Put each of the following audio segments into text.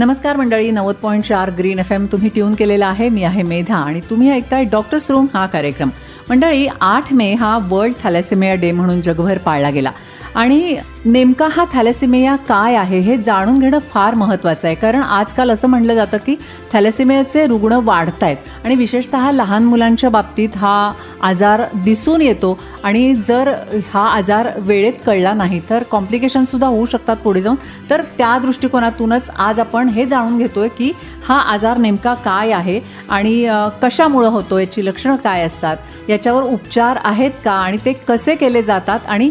नमस्कार मंडळी नव्वद पॉईंट चार ग्रीन एफ एम तुम्ही ट्यून केलेला आहे. मी आहे मेधा आणि तुम्ही ऐकताय डॉक्टर्स रूम हा कार्यक्रम. मंडळी आठ मे हा वर्ल्ड थॅलेसेमिया डे म्हणून जगभर पाळला गेला. आणि नेमका हा थॅलेसिमिया काय आहे हे जाणून घेणं फार महत्त्वाचं आहे. कारण आजकाल असं म्हटलं जातं की थॅलेसिमियाचे रुग्ण वाढत आहेत आणि विशेषतः लहान मुलांच्या बाबतीत हा आजार दिसून येतो. आणि जर हा आजार वेळेत कळला नाही तर कॉम्प्लिकेशनसुद्धा होऊ शकतात पुढे जाऊन. तर त्या दृष्टिकोनातूनच आज आपण हे जाणून घेतोय की हा आजार नेमका काय आहे आणि कशामुळं होतो याची लक्षणं काय असतात याच्यावर उपचार आहेत का आणि ते कसे केले जातात आणि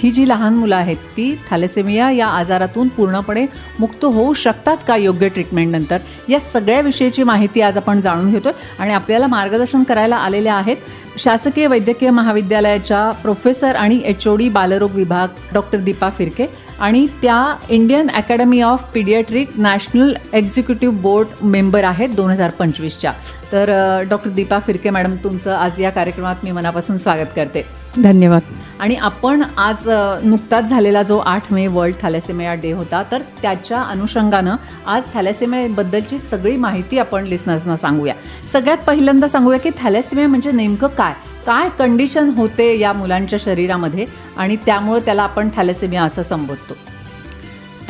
ही जी लहान लहान मुलं आहेत ती. थॅलेसेमिया या आजारातून पूर्णपणे मुक्त होऊ शकतात का योग्य ट्रीटमेंटनंतर या सगळ्या विषयीची माहिती आज आपण जाणून घेतोय. आणि आपल्याला मार्गदर्शन करायला आलेले आहेत शासकीय वैद्यकीय महाविद्यालयाच्या प्रोफेसर आणि एच ओ डी बालरोग विभाग डॉक्टर दीपा फिरके. आणि त्या Indian academy of pediatric national executive board member आहेत दोन हजार पंचवीसच्या. तर डॉक्टर दीपा फिरके मॅडम तुमचं आज या कार्यक्रमात मी मनापासून स्वागत करते. धन्यवाद. आणि आपण आज नुकताच झालेला जो आठ मे वर्ल्ड थॅलेसेमिया डे होता तर त्याच्या अनुषंगानं आज थॅलेसेमियाबद्दलची सगळी माहिती आपण लिस्नर्सना सांगूया. सगळ्यात पहिल्यांदा सांगूया की थॅलेसेमिया म्हणजे नेमकं काय? काय कंडिशन होते या मुलांच्या शरीरामध्ये आणि त्यामुळं त्याला आपण थॅलेसेमिया असं संबोधतो?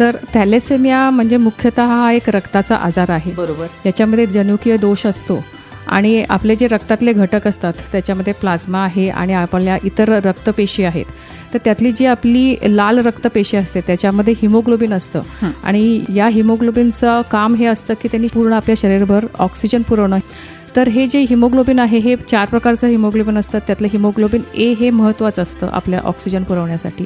तर थॅलेसेमिया म्हणजे मुख्यतः हा एक रक्ताचा आजार आहे. बरोबर. याच्यामध्ये जनुकीय दोष असतो आणि आपले जे रक्तातले घटक असतात त्याच्यामध्ये प्लाझ्मा आहे आणि आपल्या इतर रक्तपेशी आहेत. तर त्यातली जी आपली लाल रक्तपेशी असते त्याच्यामध्ये हिमोग्लोबिन असतं. आणि या हिमोग्लोबिनचं काम हे असतं की त्यांनी पूर्ण आपल्या शरीरभर ऑक्सिजन पुरवणं. तर हे जे हिमोग्लोबिन आहे हे चार प्रकारचं हिमोग्लोबिन असतं. त्यातलं हिमोग्लोबिन ए हे महत्त्वाचं असतं आपल्या ऑक्सिजन पुरवण्यासाठी.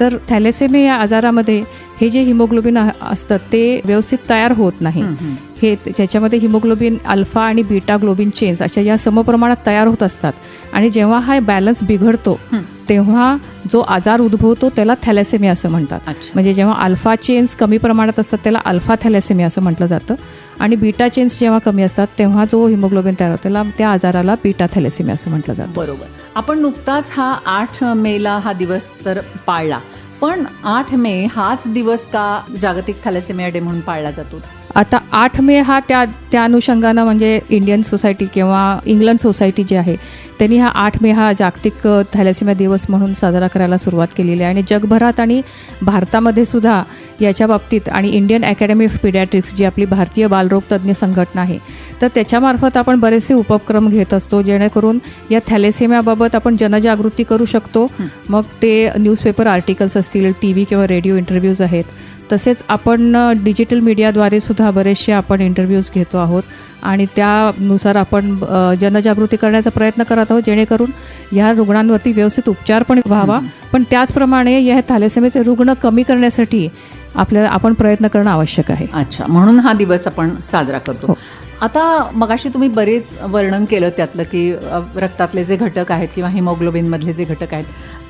तर थॅलेसेमिया या आजारामध्ये हे जे हिमोग्लोबिन आ- असतं ते व्यवस्थित तयार होत नाही. हं, त्याच्यामध्ये हिमोग्लोबिन अल्फा आणि बीटा ग्लोबिन चेन्स अशा या समप्रमाणात तयार होत असतात. आणि जेव्हा हा बॅलन्स बिघडतो. तेव्हा जो आजार उद्भवतो त्याला थॅलेसेमिया असं म्हणतात. म्हणजे जेव्हा अल्फा चेन्स कमी प्रमाणात असतात त्याला अल्फा थॅलेसेमिया असं म्हटलं जातं. आणि बीटा चेन्स जेव्हा कमी असतात तेव्हा जो हिमोग्लोबिन तयार होतो त्याला त्या आजाराला बीटा थॅलेसेमिया असं म्हटलं जातं. बरोबर. आपण नुकताच हा आठ मेला हा दिवस तर पाळला. पण आठ मे हाच दिवस का जागतिक थॅलेसेमिया डे म्हणून पाळला जातो? आता आठ मे हा त्या त्या अनुषंगानं म्हणजे इंडियन सोसायटी किंवा इंग्लंड सोसायटी जी आहे त्यांनी हा आठ मे हा जागतिक अ, थॅलेसेमिया दिवस म्हणून साजरा करायला सुरुवात केलेली आहे. आणि जगभरात आणि भारतामध्ये सुद्धा याच्या बाबतीत आणि इंडियन अकॅडमी ऑफ पिडॅट्रिक्स जी आपली भारतीय बालरोग तज्ज्ञ संघटना आहे तर त्याच्यामार्फत आपण बरेचसे उपक्रम घेत असतो जेणेकरून या थॅलेसेमियाबाबत आपण जनजागृती करू शकतो. मग ते न्यूजपेपर आर्टिकल्स असतील टी व्ही किंवा रेडिओ इंटरव्ह्यूज आहेत. तसेच आपण डिजिटल मीडियाद्वारे सुद्धा बरेचसे आपण इंटरव्ह्यूज घेतो आहोत. आणि त्यानुसार आपण जनजागृती करण्याचा प्रयत्न करत आहोत जेणेकरून ह्या रुग्णांवरती व्यवस्थित उपचार पण व्हावा. पण त्याचप्रमाणे या थॅलेसेमियाचे रुग्ण कमी करण्यासाठी आपल्याला आपण प्रयत्न करणं आवश्यक आहे. अच्छा म्हणून हा दिवस आपण साजरा करतो. हो. आता मगाशी तुम्ही बरेच वर्णन केलं त्यातलं की रक्तातले जे घटक आहेत किंवा हिमोग्लोबिनमधले जे घटक आहेत.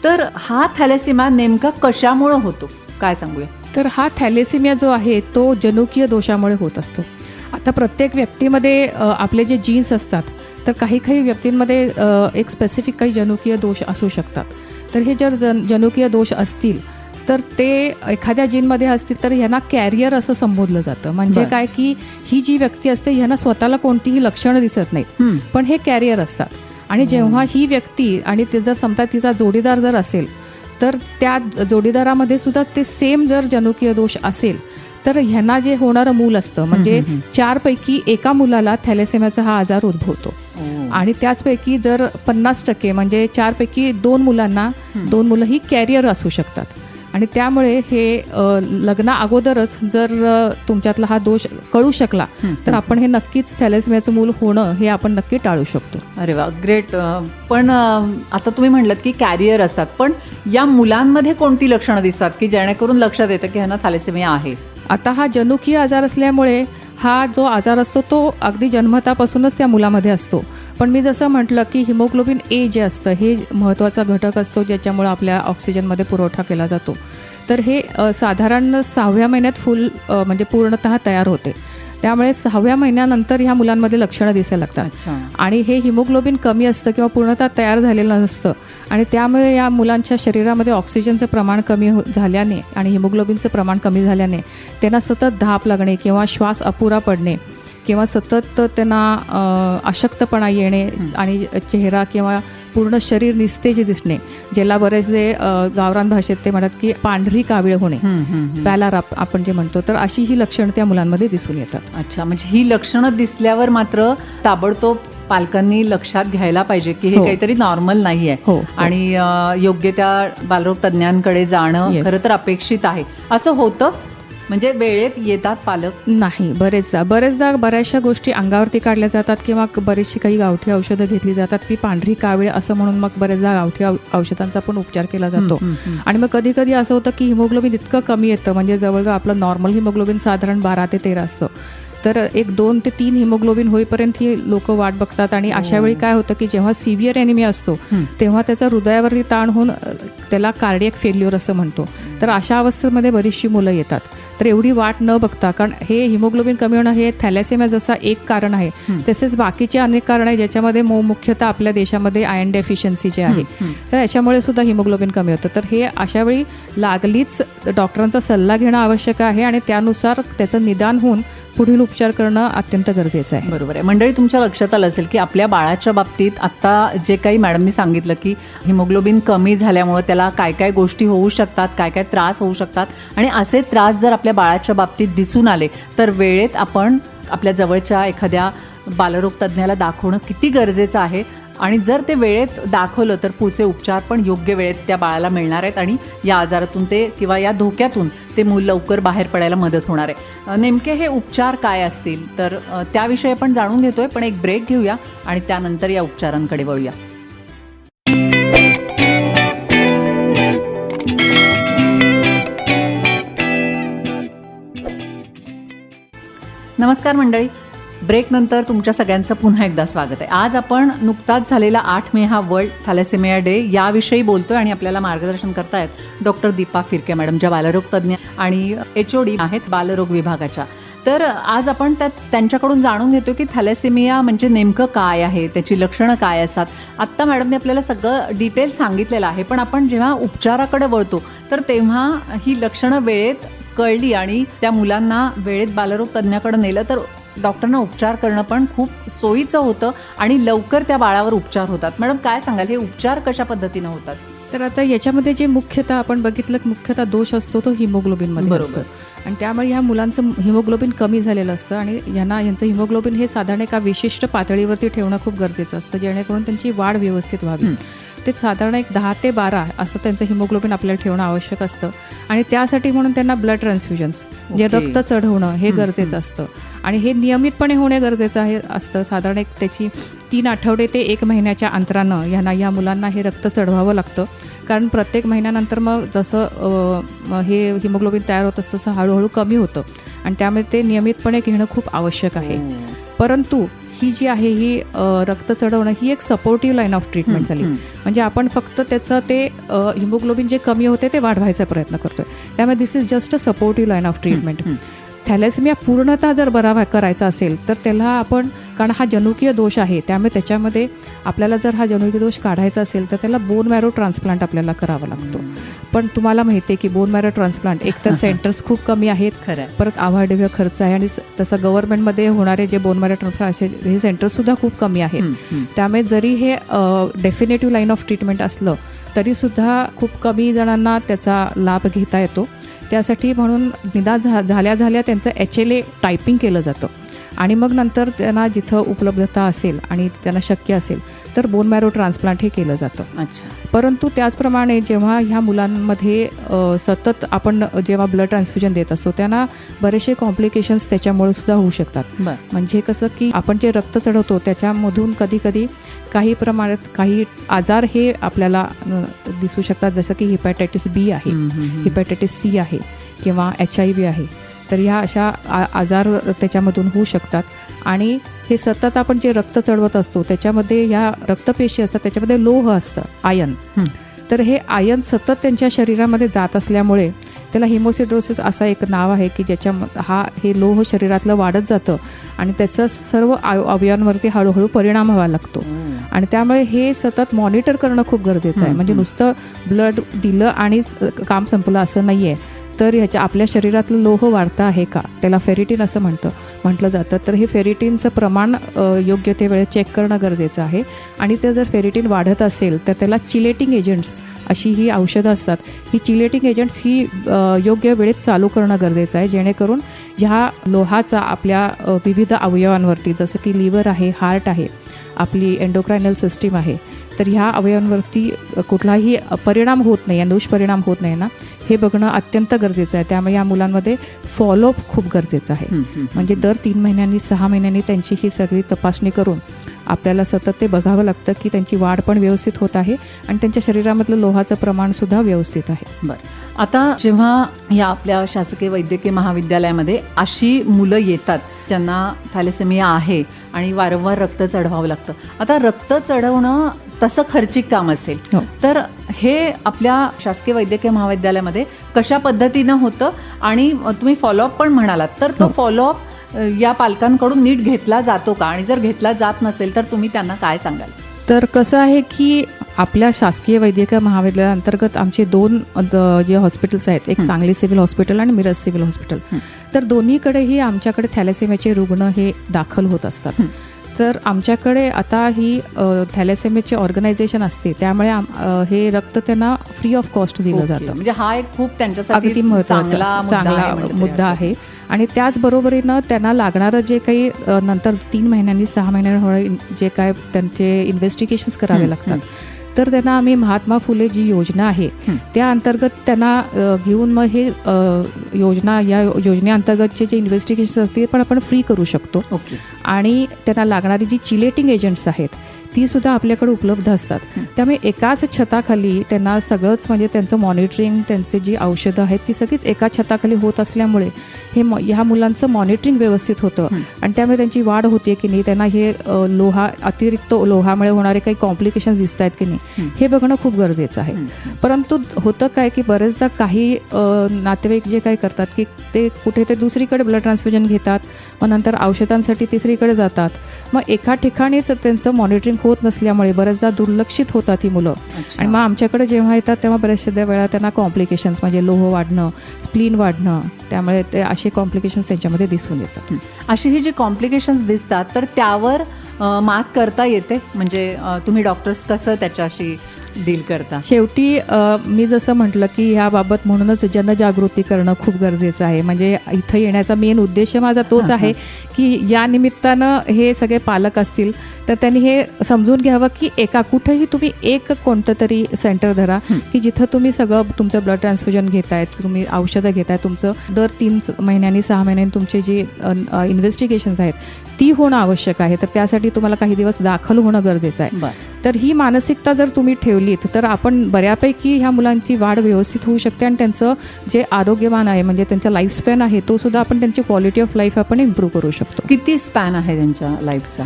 तर हा थॅलेसिमा नेमका कशामुळं होतो? काय सांगूया? तर हा थॅलेसिमिया जो आहे तो जनुकीय दोषामुळे होत असतो. आता प्रत्येक व्यक्तीमध्ये आपले जे जीन्स असतात तर काही काही व्यक्तींमध्ये एक स्पेसिफिक काही जनुकीय दोष असू शकतात. तर हे जर जन जनुकीय दोष असतील तर ते एखाद्या जीनमध्ये असतील तर ह्यांना कॅरियर असं संबोधलं जातं. म्हणजे. काय की ही जी व्यक्ती असते ह्यांना स्वतःला कोणतीही लक्षणं दिसत नाहीत. पण हे कॅरियर असतात. आणि जेव्हा ही व्यक्ती आणि ते जर समजा तिचा जोडीदार जर असेल तर त्या जोडीदारामध्ये सुद्धा ते सेम जर जनुकीय दोष असेल तर ह्यांना जे होणारं मूल असतं म्हणजे. चारपैकी एका मुलाला थॅलेसेमियाचा हा आजार उद्भवतो आणि त्याचपैकी जर पन्नास टक्के म्हणजे चारपैकी दोन मुलांना. दोन मुलं ही कॅरियर असू शकतात आणि त्यामुळे हे लग्ना अगोदरच जर तुमच्यातला हा दोष कळू शकला तर. आपण हे नक्कीच थॅलेसेमियाचं मूल होणं हे आपण नक्की टाळू शकतो. अरे वा ग्रेट. पण आता तुम्ही म्हणलात की कॅरियर असतात पण या मुलांमध्ये कोणती लक्षणं दिसतात की जेणेकरून लक्षात येतं की ह्यांना थॅलेसेमिया आहे? आता हा जनुकीय आजार असल्यामुळे हा जो आजार असतो तो अगदी जन्मतापासूनच त्या मुलामध्ये असतो. पण मी जसं म्हटलं की हिमोग्लोबिन ए जे असतं हे महत्त्वाचा घटक असतो ज्याच्यामुळं आपल्या ऑक्सिजनमध्ये पुरवठा केला जातो. तर हे साधारण सहाव्या महिन्यात फुल म्हणजे पूर्णतः तयार होते. त्यामुळे सहाव्या महिन्यानंतर ह्या मुलांमध्ये लक्षणं दिसायला लागतात. आणि हे हिमोग्लोबिन कमी असतं किंवा पूर्णतः तयार झालेलं नसतं आणि त्यामुळे या मुलांच्या शरीरामध्ये ऑक्सिजनचं प्रमाण कमी हो झाल्याने आणि हिमोग्लोबिनचं प्रमाण कमी झाल्याने त्यांना सतत धाप लागणे किंवा श्वास अपुरा पडणे किंवा सतत त्यांना अशक्तपणा येणे आणि चेहरा किंवा पूर्ण शरीर निस्तेज दिसणे ज्याला बरेचसे गावरान भाषेत ते म्हणतात की पांढरी कावीळ होणे. पॅलार आप- आपण जे म्हणतो तर अशी ही लक्षणं त्या मुलांमध्ये दिसून येतात अच्छा म्हणजे ही लक्षणं दिसल्यावर मात्र ताबडतोब पालकांनी लक्षात घ्यायला पाहिजे की हे हो. काहीतरी नॉर्मल नाहीये हो, हो. आणि योग्य त्या बालरोग तज्ज्ञांकडे जाणं. खरं तर अपेक्षित आहे असं होतं म्हणजे वेळेत येतात पालक? नाही बरेचदा बरेचदा बऱ्याचशा गोष्टी अंगावरती काढल्या जातात किंवा क- बरीचशी काही गावठी औषधं घेतली जातात. ती पांढरी कावीळ असं म्हणून मग बरेचदा गावठी औषधांचा पण उपचार केला जातो. आणि मग कधी कधी असं होतं की हिमोग्लोबिन इतकं कमी येतं म्हणजे जवळजवळ आपलं नॉर्मल हिमोग्लोबिन साधारण बारा ते तेरा असतं. तर एक दोन ते तीन हिमोग्लोबिन होईपर्यंत ही लोक वाट बघतात आणि अशा वेळी काय होतं की जेव्हा सिव्हिअर एनिमिया असतो. तेव्हा त्याचा हृदयावरती ताण होऊन त्याला कार्डियक फेल्युअर असं म्हणतो. तर अशा अवस्थेमध्ये बरीचशी मुलं येतात. तर एवढी वाट न बघता कारण हे हिमोग्लोबिन कमी होणं हे थॅलेसेमिया जसा एक कारण आहे. तसेच बाकीचे अनेक कारण आहे ज्याच्यामध्ये मो मुख्यतः आपल्या देशामध्ये आयन डेफिशियन्सी जे आहे. तर याच्यामुळे सुद्धा हिमोग्लोबिन कमी होतं तर हे अशा वेळी लागलीच डॉक्टरांचा सल्ला घेणं आवश्यक आहे आणि त्यानुसार त्याचं निदान होऊन पुढील उपचार करणं अत्यंत गरजेचं आहे. बरोबर आहे. मंडळी तुमच्या लक्षात आलं असेल की आपल्या बाळाच्या बाबतीत आत्ता जे काही मॅडमनी सांगितलं की हिमोग्लोबिन कमी झाल्यामुळं त्याला काय काय गोष्टी होऊ शकतात काय काय त्रास होऊ शकतात आणि असे त्रास जर आपल्या बाळाच्या बाबतीत दिसून आले तर वेळेत आपण आपल्या जवळच्या एखाद्या बालरोग तज्ज्ञाला दाखवणं किती गरजेचं आहे आणि जर ते वेळेत दाखवलं तर पुढचे उपचार पण योग्य वेळेत त्या बाळाला मिळणार आहेत आणि या आजारातून ते किंवा या धोक्यातून ते मूल लवकर बाहेर पडायला मदत होणार आहे. नेमके हे उपचार काय असतील? तर त्याविषयी आपण जाणून घेतोय पण एक ब्रेक घेऊया आणि त्यानंतर या उपचारांकडे वळूया. नमस्कार मंडळी. ब्रेकनंतर तुमच्या सगळ्यांचं पुन्हा एकदा स्वागत आहे. आज आपण नुकताच झालेला आठ मे हा वर्ल्ड थॅलेसेमिया डे याविषयी बोलतोय आणि आपल्याला मार्गदर्शन करतायत डॉक्टर दीपा फिरके मॅडम ज्या बालरोग तज्ज्ञ आणि एच ओ डी आहेत बालरोग विभागाच्या. तर आज आपण त्यात त्यांच्याकडून जाणून घेतो की थॅलेसेमिया म्हणजे नेमकं काय आहे त्याची लक्षणं काय असतात. आत्ता मॅडमने आपल्याला सगळं डिटेल सांगितलेलं आहे पण आपण जेव्हा उपचाराकडे वळतो तर तेव्हा ही लक्षणं वेळेत कळली आणि त्या मुलांना वेळेत बालरोग तज्ज्ञाकडे नेलं तर डॉक्टरना उपचार करणं पण खूप सोयीचं होतं आणि लवकर त्या बाळावर उपचार होतात मॅडम काय सांगाल हे उपचार कशा पद्धतीनं होतात तर आता याच्यामध्ये जे मुख्यतः आपण बघितलं की मुख्यतः दोष असतो तो हिमोग्लोबिनमध्ये. असतो आणि त्यामुळे ह्या मुलांचं हिमोग्लोबिन कमी झालेलं असतं आणि यांना यांचं हिमोग्लोबिन हे साधारण एका विशिष्ट पातळीवरती ठेवणं खूप गरजेचं असतं जेणेकरून त्यांची वाढ व्यवस्थित व्हावी. ते साधारण एक दहा ते बारा असं त्यांचं हिमोग्लोबिन आपल्याला ठेवणं आवश्यक असतं आणि त्यासाठी म्हणून त्यांना ब्लड ट्रान्सफ्युजन्स म्हणजे. रक्त चढवणं हे गरजेचं. असतं आणि हे नियमितपणे होणे गरजेचं आहे असतं. साधारण एक त्याची तीन आठवडे ते एक महिन्याच्या अंतरानं ह्यांना या मुलांना हे रक्त चढवावं लागतं. कारण प्रत्येक महिन्यानंतर मग जसं हे हिमोग्लोबिन तयार होत असतं तसं हळूहळू कमी होतं. आणि त्यामुळे ते नियमितपणे घेणं खूप आवश्यक आहे. परंतु ही जी आहे ही रक्त चढवणं ही एक सपोर्टिव्ह लाईन ऑफ ट्रीटमेंट झाली. हं. म्हणजे आपण फक्त त्याचं ते हिमोग्लोबिन जे कमी होते ते वाढवायचा प्रयत्न करतोय. त्यामुळे this is just a supportive line of treatment हं. थॅलेसेमिया पूर्णतः जर बरा करायचा असेल तर त्याला आपण कारण हा जनुकीय दोष आहे त्यामुळे त्याच्यामध्ये आपल्याला जर हा जनुकीय दोष काढायचा असेल तर त्याला बोन मॅरो ट्रान्सप्लांट आपल्याला करावा लागतो पण तुम्हाला माहिती आहे की बोन मॅरो ट्रान्सप्लांट एक तर सेंटर्स खूप कमी आहेत खरं. परत आवाढव्य खर्च आहे आणि तसं गव्हर्नमेंटमध्ये होणारे जे बोन मॅरो ट्रान्सप्लांट असे हे सेंटर्ससुद्धा खूप कमी आहेत. त्यामुळे जरी हे डेफिनेटिव्ह लाईन ऑफ ट्रीटमेंट असलं तरीसुद्धा खूप कमी जणांना त्याचा लाभ घेता येतो त्यासाठी म्हणून निदान झा झाल्या झाल्या त्यांचं एच एल ए टायपिंग केलं जातं. आणि मग नंतर त्यांना जिथं उपलब्धता असेल आणि त्यांना शक्य असेल तर बोन मॅरो ट्रान्सप्लांट हे केलं जातं. अच्छा. परंतु त्याचप्रमाणे जेव्हा ह्या मुलांमध्ये सतत आपण जेव्हा ब्लड ट्रान्सफ्युजन देत असतो त्यांना बरेचसे कॉम्प्लिकेशन्स त्याच्यामुळे सुद्धा होऊ शकतात. म्हणजे कसं की आपण जे रक्त चढवतो त्याच्यामधून कधी कधी काही प्रमाणात काही आजार हे आपल्याला दिसू शकतात. जसं की हिपॅटायटिस बी आहे. हिपॅटायटिस सी आहे किंवा एच आय व्ही आहे. तर ह्या अशा आ- आजार त्याच्यामधून होऊ शकतात. आणि हे सतत आपण जे रक्त चढवत असतो त्याच्यामध्ये ह्या रक्तपेशी असतात त्याच्यामध्ये लोह असतं आयन. तर हे आयन सतत त्यांच्या शरीरामध्ये जात असल्यामुळे त्याला हिमोसिड्रोसिस असा एक नाव आहे की ज्याच्या हा हे लोह शरीरातलं वाढत जातं आणि त्याचा सर्व अव अवयवांवरती हळूहळू परिणाम व्हावा लागतो. आणि त्यामुळे हे सतत मॉनिटर करणं खूप गरजेचं आहे. म्हणजे. नुसतं ब्लड दिलं आणि काम संपलं असं नाही आहे तर ह्याच्या आपल्या शरीरातलं लोह वाढतं आहे का? त्याला फेरिटिन असं म्हणतं. म्हटलं जातं तर हे फेरिटिनचं प्रमाण योग्य ते वेळेत चेक करणं गरजेचं आहे. आणि ते जर फेरिटिन वाढत असेल तर त्याला चिलेटिंग एजंट्स अशी ही औषधं असतात. ही चिलेटिंग एजंट्स ही योग्य वेळेत चालू करणं गरजेचं आहे. जेणेकरून ह्या लोहाचा आपल्या विविध अवयवांवरती जसं की लिव्हर आहे हार्ट आहे आपली एन्डोक्रायनल सिस्टीम आहे तर ह्या अवयवांवरती कुठलाही परिणाम होत नाही आहे दुष्परिणाम होत नाही ना हे बघणं अत्यंत गरजेचं आहे. त्यामुळे या मुलांमध्ये फॉलोअप खूप गरजेचं आहे. म्हणजे दर तीन महिन्यांनी सहा महिन्यांनी त्यांची ही सगळी तपासणी करून आपल्याला सतत ते बघावं लागतं की त्यांची वाढ पण व्यवस्थित होत आहे आणि त्यांच्या शरीरामधलं लोहाचं प्रमाणसुद्धा व्यवस्थित आहे. बरं. आता जेव्हा या आपल्या शासकीय वैद्यकीय महाविद्यालयामध्ये अशी मुलं येतात ज्यांना थॅलेसेमिया आहे आणि वारंवार रक्त चढवावं लागतं आता रक्त चढवणं तसं खर्चिक काम असेल हो. तर हे आपल्या शासकीय वैद्यकीय महाविद्यालयामध्ये कशा पद्धतीनं होतं आणि तुम्ही फॉलोअप पण म्हणालात तर तो हो. फॉलोअप या पालकांकडून नीट घेतला जातो का आणि जर घेतला जात नसेल तर तुम्ही त्यांना काय सांगाल तर कसं आहे की आपल्या शासकीय वैद्यकीय महाविद्यालयाअंतर्गत आमचे दोन जे हॉस्पिटल्स आहेत एक. सांगली सिव्हिल हॉस्पिटल आणि मिरज सिव्हिल हॉस्पिटल. तर दोन्हीकडेही आमच्याकडे थॅलेसेमियाचे रुग्ण हे दाखल होत असतात. तर आमच्याकडे आता ही थॅलेसेमियाचे ऑर्गनायझेशन असते. त्यामुळे हे रक्त त्यांना फ्री ऑफ कॉस्ट दिलं. जातं. म्हणजे हा एक खूप त्यांच्यासाठी अगदी महत्त्वाचा चांगला मुद्दा आहे आणि त्याचबरोबरीनं त्यांना लागणारं जे काही नंतर तीन महिन्यांनी सहा महिन्यांनी जे काय त्यांचे इन्व्हेस्टिगेशन्स करावे लागतात. तर त्यांना आम्ही महात्मा फुले जी योजना आहे. त्या अंतर्गत त्यांना घेऊन मग हे योजना या योजनेअंतर्गतचे जे इन्व्हेस्टिगेशन्स असतात ते पण आपण फ्री करू शकतो ओके आणि त्यांना लागणारी जी चिलेटिंग एजंट्स आहेत ती सुद्धा आपल्याकडे उपलब्ध असतात. त्यामुळे एकाच छताखाली त्यांना सगळंच म्हणजे त्यांचं मॉनिटरिंग त्यांचे जी औषधं आहेत ती सगळीच एका छताखाली होत असल्यामुळे हे म ह्या मुलांचं मॉनिटरिंग व्यवस्थित होतं. आणि त्यामुळे त्यांची वाढ होते की नाही त्यांना हे लोहा अतिरिक्त लोहामुळे होणारे काही कॉम्प्लिकेशन्स दिसत आहेत की नाही हं. बघणं खूप गरजेचं आहे. परंतु होतं काय की बरेचदा काही नातेवाईक जे काय करतात की ते कुठे ते दुसरीकडे ब्लड ट्रान्सफ्युजन घेतात मग नंतर औषधांसाठी तिसरीकडे जातात मग एका ठिकाणीच त्यांचं मॉनिटरिंग होत नसल्यामुळे बरेचदा दुर्लक्षित होतात ही मुलं. आणि मग आमच्याकडे जेव्हा येतात तेव्हा बऱ्याचशा वेळा त्यांना कॉम्प्लिकेशन्स म्हणजे लोह वाढणं स्प्लीन वाढणं त्यामुळे ते असे कॉम्प्लिकेशन्स त्यांच्यामध्ये दिसून येतात. अशी ही जी कॉम्प्लिकेशन्स दिसतात तर त्यावर मात करता येते? म्हणजे तुम्ही डॉक्टर्स कसं त्याच्याशी डील करता? शेवटी मी जसं म्हटलं की ह्याबाबत म्हणूनच जनजागृती करणं खूप गरजेचं आहे. म्हणजे इथं येण्याचा मेन उद्देश माझा तोच आहे की या निमित्तानं हे सगळे पालक असतील तर त्यांनी हे समजून घ्यावं की एका कुठेही तुम्ही एक कोणतं तरी सेंटर धरा. की जिथं तुम्ही सगळं तुमचं ब्लड ट्रान्सफ्युजन घेतायत तुम्ही औषधं घेताय तुमचं दर तीन महिन्यांनी सहा महिन्यांनी तुमचे जे इन्व्हेस्टिगेशन्स आहेत ती होणं आवश्यक आहे. तर त्यासाठी तुम्हाला काही दिवस दाखल होणं गरजेचं आहे. तर ही मानसिकता जर तुम्ही ठेवलीत तर आपण बऱ्यापैकी ह्या मुलांची वाढ व्यवस्थित होऊ शकते आणि त्यांचं जे आरोग्यमान आहे म्हणजे त्यांचा लाईफस्पॅन आहे तो सुद्धा आपण त्यांची क्वालिटी ऑफ लाईफ आपण इम्प्रूव्ह करू शकतो. किती स्पॅन आहे त्यांच्या लाईफचा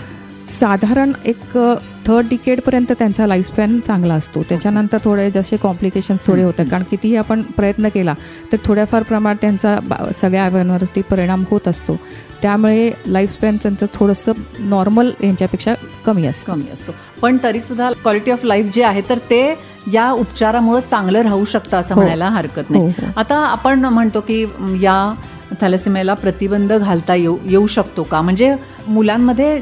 साधारण एक थर्ड डिकेडपर्यंत त्यांचा लाईफस्पॅन चांगला असतो. त्याच्यानंतर थोडे जसे कॉम्प्लिकेशन्स थोडे होतात. कारण कितीही आपण प्रयत्न केला तर थोड्याफार प्रमाणात त्यांचा सगळ्या अवयवांवरती परिणाम होत असतो. त्यामुळे लाईफस्पॅन त्यांचं थोडंसं नॉर्मल यांच्यापेक्षा कमी असतं. कमी असतो. पण तरी सुद्धा क्वालिटी ऑफ लाईफ जे आहे तर ते या उपचारामुळे चांगलं राहू शकतं असं हो. म्हणायला हरकत हो, नाही. हो. आता आपण म्हणतो की या थॅलेसेमियाला प्रतिबंध घालता येऊ येऊ शकतो का? म्हणजे मुलांमध्ये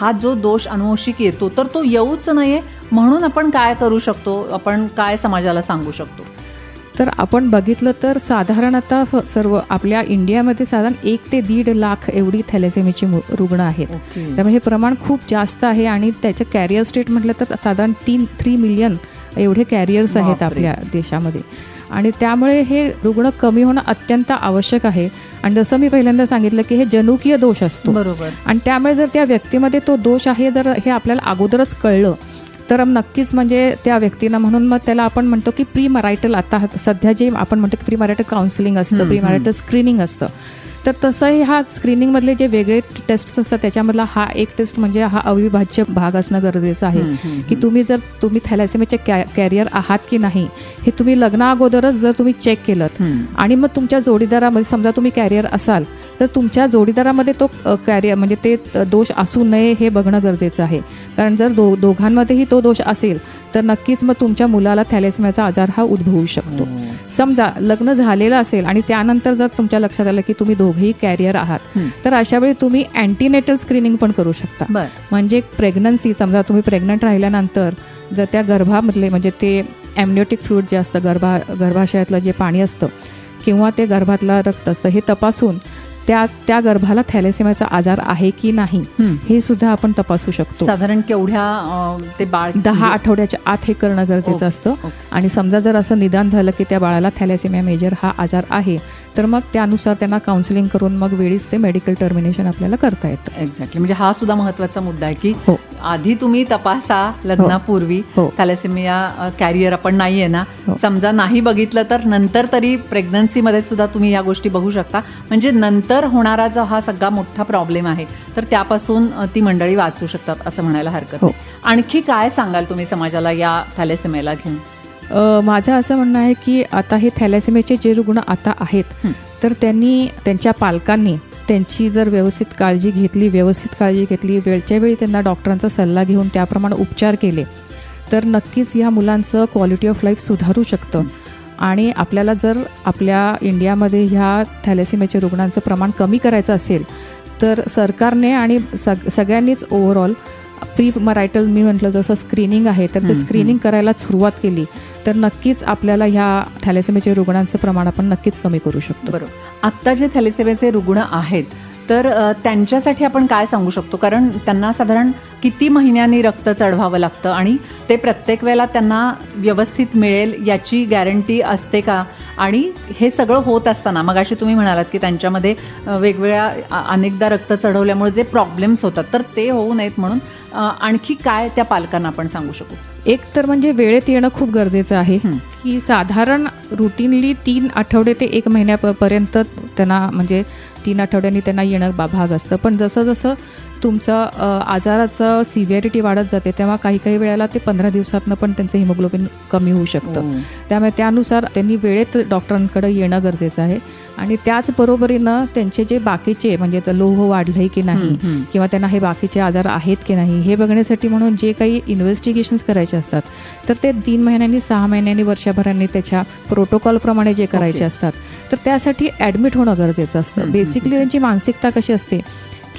हा जो दोष अनुवंशिक येतो तर तो येऊच नये म्हणून आपण काय करू शकतो? आपण काय समाजाला सांगू शकतो? तर आपण बघितलं तर साधारण आता सर्व आपल्या इंडियामध्ये साधारण एक ते दीड लाख एवढी थॅलेसेमीची रुग्ण आहेत. ओके. त्यामुळे हे प्रमाण खूप जास्त आहे आणि त्याचं कॅरियर स्टेट म्हटलं तर साधारण तीन थ्री मिलियन एवढे कॅरियर्स आहेत. आपल्या देशामध्ये. आणि त्यामुळे हे रुग्ण कमी होणं अत्यंत आवश्यक आहे. आणि जसं मी पहिल्यांदा सांगितलं की हे जनुकीय दोष असतो. बरोबर. आणि त्यामुळे जर त्या व्यक्तीमध्ये तो दोष आहे जर हे आपल्याला अगोदरच कळलं तर नक्कीच म्हणजे त्या व्यक्तीनं म्हणून मग त्याला आपण म्हणतो की प्री मरायटल आता सध्या जे आपण म्हणतो की प्री मरायटल काउन्सिलिंग असतं प्री मरायटल स्क्रीनिंग असतं. तर तसंही हा स्क्रीनिंगमधले जे वेगळे टेस्ट असतात त्याच्यामधला हा एक टेस्ट म्हणजे हा अविभाज्य भाग असणं गरजेचं आहे की तुम्ही जर तुम्ही थॅलेसेमियाचे कॅ कॅरियर आहात की नाही हे तुम्ही लग्नाअगोदरच जर तुम्ही चेक केलं. आणि मग तुमच्या जोडीदारामध्ये समजा तुम्ही कॅरियर असाल तर तुमच्या जोडीदारामध्ये तो कॅरियर म्हणजे ते दोष असू नये हे बघणं गरजेचं आहे कारण जर दो दोघांमध्येही तो दोष असेल तर नक्कीच मग तुमच्या मुलाला थॅलेसेमियाचा आजार हा उद्भवू शकतो हो. समजा लग्न झालेलं असेल आणि त्यानंतर जर तुमच्या लक्षात आलं की तुम्ही दोघेही कॅरियर आहात. तर अशा वेळी तुम्ही अँटीनेटल स्क्रीनिंग पण करू शकता. म्हणजे प्रेग्नन्सी समजा तुम्ही प्रेग्नंट राहिल्यानंतर जर त्या गर्भामधले म्हणजे ते ॲम्निओटिक फ्लूड जे असतं गर्भा गर्भाशयातलं जे पाणी असतं किंवा ते गर्भातलं रक्त असतं हे तपासून त्या त्या गर्भाला थॅलेसेमियाचा आजार आहे की नाही. हे सुद्धा आपण तपासू शकतो साधारण केवढ्या ते बाळ दहा आठवड्याच्या आत हे करणं गरजेचं असतं. आणि समजा जर असं निदान झालं की त्या बाळाला थॅलेसेमिया मेजर हा आजार आहे तर मग त्यानुसार त्यांना काउन्सिलिंग करून मग वेळीच ते मेडिकल टर्मिनेशन आपल्याला करता येतं एक्झॅक्टली म्हणजे हा सुद्धा महत्त्वाचा मुद्दा आहे की हो. आधी तुम्ही तपासा लग्नापूर्वी हो. थॅलेसेमिया कॅरियर आपण नाहीये ना हो. समजा नाही बघितलं तर नंतर तरी प्रेग्नन्सीमध्ये सुद्धा तुम्ही या गोष्टी बघू शकता म्हणजे नंतर होणारा जो हा सगळा मोठा प्रॉब्लेम आहे तर त्यापासून ती मंडळी वाचू शकतात असं म्हणायला हरकत हो. नाही आणखी काय सांगाल तुम्ही समाजाला या थॅलेसेमियाला घेऊन माझं असं म्हणणं आहे की आता हे थॅलेसेमियाचे जे रुग्ण आता आहेत. तर त्यांनी त्यांच्या पालकांनी त्यांची जर व्यवस्थित काळजी घेतली व्यवस्थित काळजी घेतली वेळच्या वेळी त्यांना डॉक्टरांचा सल्ला घेऊन त्याप्रमाणे उपचार केले तर नक्कीच या मुलांचं क्वालिटी ऑफ लाईफ सुधारू शकतं आणि आपल्याला जर आपल्या इंडियामध्ये ह्या थॅलेसेमियाच्या रुग्णांचं प्रमाण कमी करायचं असेल तर सरकारने आणि सग सगळ्यांनीच ओव्हरऑल प्री मरायटल मी म्हटलं जसं स्क्रीनिंग आहे तर ते स्क्रीनिंग करायला सुरुवात केली तर नक्कीच आपल्याला ह्या थॅलेसेमियाच्या रुग्णांचं प्रमाण आपण नक्कीच कमी करू शकतो. बरोबर. आत्ता जे थॅलेसेमियाचे रुग्ण आहेत तर त्यांच्यासाठी आपण काय सांगू शकतो? कारण त्यांना साधारण किती महिन्यांनी रक्त चढवावं लागतं आणि ते प्रत्येक वेळेला त्यांना व्यवस्थित मिळेल याची गॅरंटी असते का? आणि हे सगळं होत असताना मग अशी तुम्ही म्हणालात की त्यांच्यामध्ये वेगवेगळ्या अनेकदा रक्त चढवल्यामुळे जे प्रॉब्लेम्स होतात तर ते होऊ नयेत म्हणून आणखी काय त्या पालकांना आपण सांगू शकू? एक तर म्हणजे वेळेत येणं खूप गरजेचं आहे. की साधारण रुटीनली तीन आठवडे ते एक महिन्यापर्यंत त्यांना म्हणजे तीन आठवड्यांनी त्यांना येणं बा भाग असतं. पण जसं जसं तुमचं आजाराचं सिव्हिअरिटी वाढत जाते तेव्हा काही काही वेळेला ते पंधरा दिवसातनं पण त्यांचं हिमोग्लोबिन कमी होऊ शकतं. त्यामुळे त्यानुसार त्यांनी वेळेत डॉक्टरांकडे येणं गरजेचं आहे. आणि त्याचबरोबरीनं त्यांचे जे बाकीचे म्हणजे लोह वाढलंय की नाही. किंवा त्यांना हे बाकीचे आजार आहेत की नाही हे बघण्यासाठी म्हणून जे काही इन्व्हेस्टिगेशन्स करायचे असतात तर ते तीन महिन्यांनी सहा महिन्यांनी वर्षभरांनी त्याच्या प्रोटोकॉलप्रमाणे जे करायचे. असतात. तर त्यासाठी ॲडमिट होणं गरजेचं असतं. बेसिकली त्यांची मानसिकता कशी असते?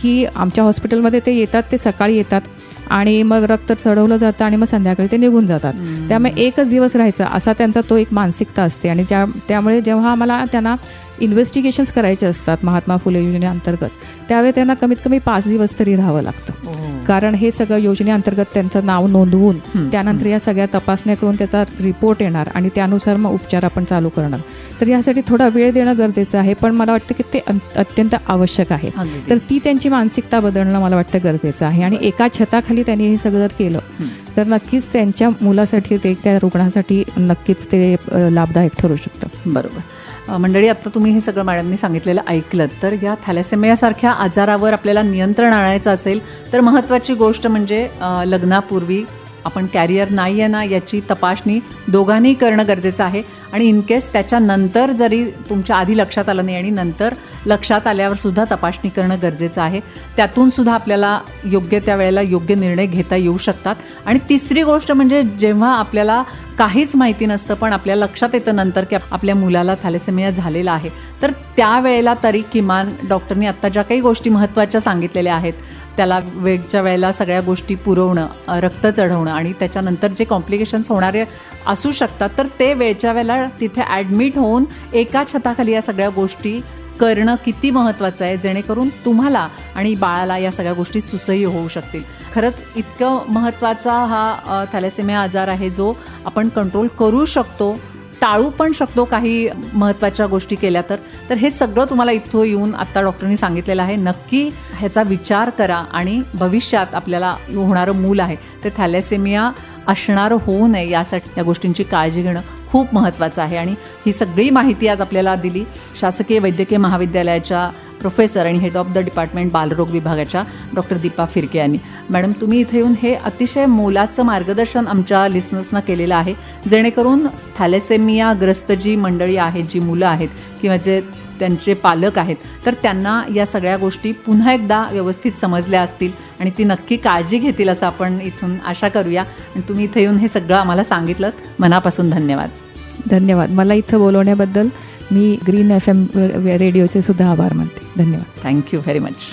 की आमच्या हॉस्पिटलमध्ये ते येतात ते सकाळी येतात आणि मग रक्त चढवलं जातं आणि मग संध्याकाळी ते निघून जातात. त्यामुळे एकच दिवस राहायचा असा त्यांचा तो एक मानसिकता असते. आणि ज्या त्यामुळे जेव्हा आम्हाला त्यांना इन्व्हेस्टिगेशन्स करायचे असतात महात्मा फुले योजनेअंतर्गत त्यावेळी त्यांना कमीत कमी पाच दिवस तरी राहावं लागतं. ओ. कारण हे सगळं योजनेअंतर्गत त्यांचं नाव नोंदवून त्यानंतर या सगळ्या तपासण्या करून त्याचा रिपोर्ट येणार आणि त्यानुसार मग उपचार आपण चालू करणार. तर यासाठी थोडा वेळ देणं गरजेचं आहे पण मला वाटतं की ते अत्यंत आवश्यक आहे. तर ती त्यांची मानसिकता बदलणं मला वाटतं गरजेचं आहे. आणि एका छताखाली त्यांनी हे सगळं जर केलं हं. तर नक्कीच त्यांच्या मुलासाठी ते त्या रुग्णासाठी नक्कीच ते लाभदायक ठरू शकतं. बरोबर. मंडळी आत्ता तुम्ही हे सगळं मॅडमनी सांगितलेलं ऐकलं तर या थॅलेसेमियासारख्या आजारावर आपल्याला नियंत्रण आणायचं असेल तर महत्त्वाची गोष्ट म्हणजे लग्नापूर्वी आपण कॅरियर नाही आहे ना याची तपासणी दोघांनी करणं गरजेचं आहे. आणि इन केस त्याच्यानंतर जरी तुमच्या आधी लक्षात आलं नाही आणि नंतर लक्षात आल्यावर सुद्धा तपासणी करणं गरजेचं आहे. त्यातून सुद्धा आपल्याला योग्य त्या वेळेला योग्य निर्णय घेता येऊ शकतात. आणि तिसरी गोष्ट म्हणजे जेव्हा आपल्याला काहीच माहिती नसतं पण आपल्या लक्षात येतं नंतर की आपल्या मुलाला थॅलेसेमिया झालेला आहे तर त्यावेळेला तरी किमान डॉक्टरनी आत्ता ज्या काही गोष्टी महत्त्वाच्या सांगितलेल्या आहेत त्याला वेगच्या वेळेला सगळ्या गोष्टी पुरवणं रक्त चढवणं आणि त्याच्यानंतर जे कॉम्प्लिकेशन्स होणारे असू शकतात तर ते वेळच्या वेळेला तिथे ॲडमिट होऊन एका छताखाली या सगळ्या गोष्टी करणं किती महत्त्वाचं आहे जेणेकरून तुम्हाला आणि बाळाला या सगळ्या गोष्टी सुसह्य होऊ शकतील. खरंच इतकं महत्त्वाचा हा थॅलेसेमिया आजार आहे जो आपण कंट्रोल करू शकतो टाळू पण शकतो काही महत्त्वाच्या गोष्टी केल्या तर. तर हे सगळं तुम्हाला इथं येऊन आत्ता डॉक्टरनी सांगितलेलं आहे. नक्की ह्याचा विचार करा आणि भविष्यात आपल्याला होणारं मूल आहे ते थॅलेसेमिया असणारं होऊ नये यासाठी या गोष्टींची काळजी घेणं खूप महत्त्वाचं आहे. आणि ही सगळी माहिती आज आपल्याला दिली. शासकीय वैद्यकीय महाविद्यालयाच्या प्रोफेसर आणि हेड ऑफ द डिपार्टमेंट बालरोग विभागाच्या डॉक्टर दीपा फिरके यांनी. मॅडम तुम्ही इथे येऊन हे अतिशय मोलाचं मार्गदर्शन आमच्या लिस्नर्सना केलेलं आहे जेणेकरून थॅलेसेमियाग्रस्त जी मंडळी आहेत जी मुलं आहेत किंवा जे त्यांचे पालक आहेत तर त्यांना या सगळ्या गोष्टी पुन्हा एकदा व्यवस्थित समजल्या असतील आणि ती नक्की काळजी घेतील असं आपण इथून आशा करूया. आणि तुम्ही इथे येऊन हे सगळं आम्हाला सांगितलं. मनापासून धन्यवाद. धन्यवाद. मला इथं बोलवण्याबद्दल मी ग्रीन एफ एम रेडिओचे सुद्धा आभार मानते. धन्यवाद. Thank you very much